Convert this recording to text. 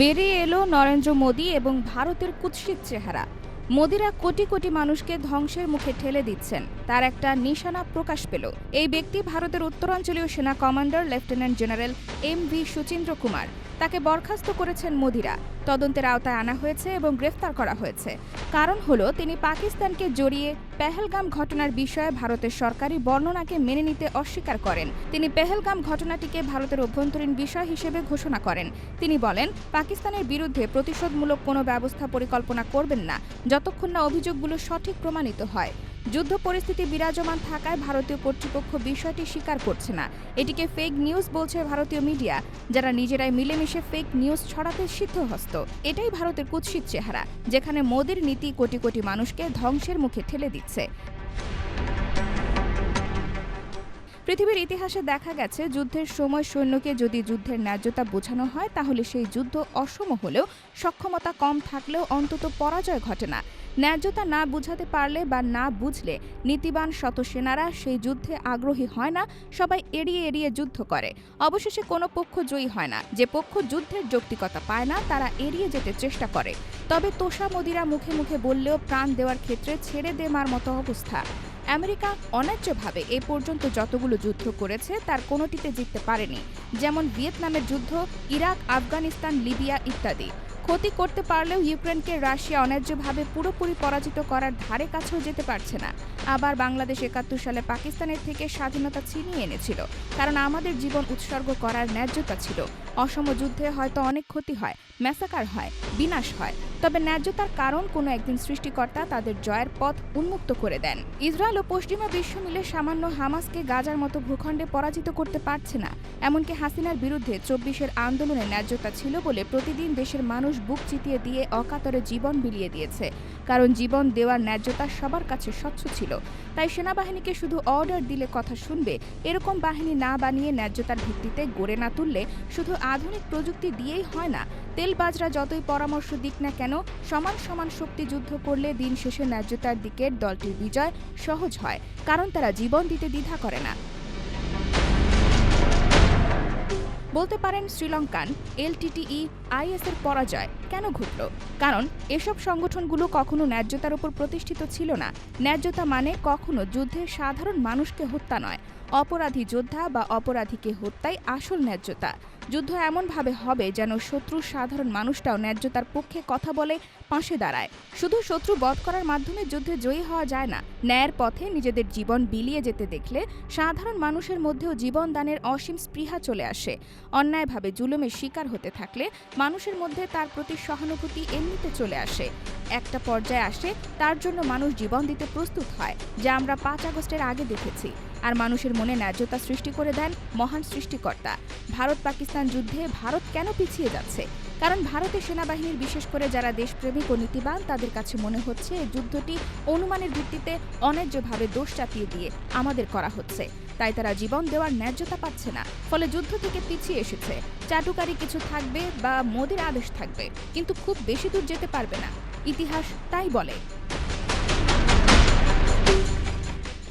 বেরিয়ে এলো নরেন্দ্র মোদী এবং ভারতের কুৎসিত চেহারা। মোদিরা কোটি কোটি মানুষকে ধ্বংসের মুখে ঠেলে দিচ্ছেন। তার একটা নিশানা প্রকাশ পেল। এই ব্যক্তি ভারতের উত্তরাঞ্চলীয় সেনা commander, lieutenant general M V Suchindra Kumar. তাকে বরখাস্ত করেছেন মোদিরা। তদন্তের আওতায় আনা হয়েছে এবং গ্রেফতার করা হয়েছে। কারণ হলো, তিনি পাকিস্তানকে জড়িয়ে পেহেলগাম ঘটনার বিষয়ে ভারতের সরকারি বর্ণনাকে মেনে নিতে অস্বীকার করেন। তিনি পেহেলগাম ঘটনাটিকে ভারতের অভ্যন্তরীণ বিষয় হিসেবে ঘোষণা করেন। তিনি বলেন, পাকিস্তানের বিরুদ্ধে প্রতিশোধমূলক কোনো ব্যবস্থা পরিকল্পনা করবেন না, যতক্ষণ না অভিযোগগুলো সঠিক প্রমাণিত হয়। যুদ্ধ পরিস্থিতি বিরাজমান থাকায় ভারতীয় কর্তৃপক্ষ বিষয়টি স্বীকার করছে না। এটিকে ফেক নিউজ বলছে ভারতীয় মিডিয়া যারা নিজেরাই মিলেমিশে ফেক নিউজ ছড়াতে সিদ্ধহস্ত। এটাই ভারতের কুৎসিত চেহারা, যেখানে মোদির নীতি কোটি কোটি মানুষকে ধ্বংসের মুখে ঠেলে দিচ্ছে। পৃথিবীর ইতিহাসে দেখা গেছে, যুদ্ধের সময় সৈন্যকে যদি যুদ্ধের ন্যায্যতা বোঝানো হয়, তাহলে সেই যুদ্ধ অসম হলেও সক্ষমতা কম থাকলেও অন্তত পরাজয় ঘটে না। ন্যায্যতা না বুঝাতে পারলে বা না বুঝলে নীতিবান শত সেনারা সেই যুদ্ধে আগ্রহী হয় না, সবাই এড়িয়ে এড়িয়ে যুদ্ধ করে। অবশেষে কোনো পক্ষ জয়ী হয় না। যে পক্ষ যুদ্ধের যৌক্তিকতা পায় না, তারা এড়িয়ে যেতে চেষ্টা করে। তবে তোষা মোদিরা মুখে মুখে বললেও প্রাণ দেওয়ার ক্ষেত্রে ছেড়ে দেমার মতো অবস্থা। আমেরিকা অন্যায্যভাবে এ পর্যন্ত যতগুলো যুদ্ধ করেছে, তার কোনোটিতে জিততে পারেনি। যেমন ভিয়েতনামের যুদ্ধ, ইরাক, আফগানিস্তান, লিবিয়া ইত্যাদি। ক্ষতি করতে পারলেও ইউক্রেনকে রাশিয়া অন্যায্যভাবে পুরোপুরি পরাজিত করার ধারে কাছেও যেতে পারছে না। আবার বাংলাদেশ একাত্তর সালে পাকিস্তানের থেকে স্বাধীনতা ছিনিয়ে এনেছিল, কারণ আমাদের জীবন উৎসর্গ করার ন্যায্যতা ছিল। অসম যুদ্ধে হয়তো অনেক ক্ষতি হয়, ম্যাসাকার হয়, বিনাশ হয়। তবে ন্যায্যতার কারণ কোনো একদিন সৃষ্টিকর্তা তাদের জয়ের পথ উন্মুক্ত করে দেন। ইসরায়েল ও পশ্চিমা বিশ্ব মিলে সামান্য হামাসকে গাজার মতো ভূখণ্ডে পরাজিত করতে পারছে না। এমনকি হাসিনার বিরুদ্ধে চব্বিশের আন্দোলনে ন্যায্যতা ছিল বলে প্রতিদিন দেশের মানুষ বুক চিতিয়ে দিয়ে অকাতরে জীবন বিলিয়ে দিয়েছে। কারণ জীবন দেওয়ার ন্যায্যতা সবার কাছে স্বচ্ছ ছিল। তাই সেনাবাহিনীকে শুধু অর্ডার দিলে কথা শুনবে, এরকম বাহিনী না বানিয়ে ন্যায্যতার ভিত্তিতে গড়ে না তুললে শুধু আধুনিক প্রযুক্তি দিয়েই হয় না। তেলবাজরা যতই পরামর্শ দিক না কেন সমান সমান শক্তি যুদ্ধ করলে দিন শেষে ন্যায্যতার দিকের দলটির বিজয় সহজ হয়, কারণ তারা জীবন দিতে দ্বিধা করে না। বলতে পারেন শ্রীলঙ্কান এলটিটিই আইএস এর পরাজয় কেন ঘটল? কারণ এসব সংগঠনগুলো কখনো ন্যায্যতার উপর প্রতিষ্ঠিত ছিল না। ন্যায্যতা মানে কখনো যুদ্ধে সাধারণ মানুষকে হত্যা নয় অপরাধী যোদ্ধা বা অপরাধীকে হত্যাই আসল ন্যায্যতা। যুদ্ধ এমনভাবে হবে যেন শত্রুর সাধারণ মানুষটাও ন্যায্যতার পক্ষে কথা বলে পাশে দাঁড়ায়। শুধু শত্রু বধ করার মাধ্যমে যুদ্ধে জয়ী হওয়া যায় না। ন্যায়ের পথে নিজেদের জীবন বিলিয়ে যেতে দেখলে সাধারণ মানুষের মধ্যেও জীবন দানের অসীম স্পৃহা চলে আসে। অন্যায়ভাবে জুলুমের শিকার হতে থাকলে মানুষের মধ্যে তার প্রতি সহানুভূতি এমনিতে চলে আসে। একটা পর্যায়ে আসে, তার জন্য মানুষ জীবন দিতে প্রস্তুত হয়, যা আমরা পাঁচ আগস্টের আগে দেখেছি। আর মানুষের মনে ন্যায্যতা সৃষ্টি করে দেন মহান সৃষ্টিকর্তা। ভারত পাকিস্তান যুদ্ধে ভারত কেন পিছিয়ে যাচ্ছে? কারণ ভারতের সেনাবাহিনীর বিশেষ করে যারা দেশপ্রেমিক ও নীতিবান, তাদের কাছে মনে হচ্ছে যুদ্ধটি অনুমানের ভিত্তিতে অন্যায্যভাবে দোষ চাপিয়ে দিয়ে আমাদের করা হচ্ছে। তাই তারা জীবন দেওয়ার ন্যায্যতা পাচ্ছে না। ফলে যুদ্ধ থেকে পিছিয়ে এসেছে। চাটুকারি কিছু থাকবে বা মোদির আদেশ থাকবে, কিন্তু খুব বেশি দূর যেতে পারবে না। ইতিহাস তাই বলে।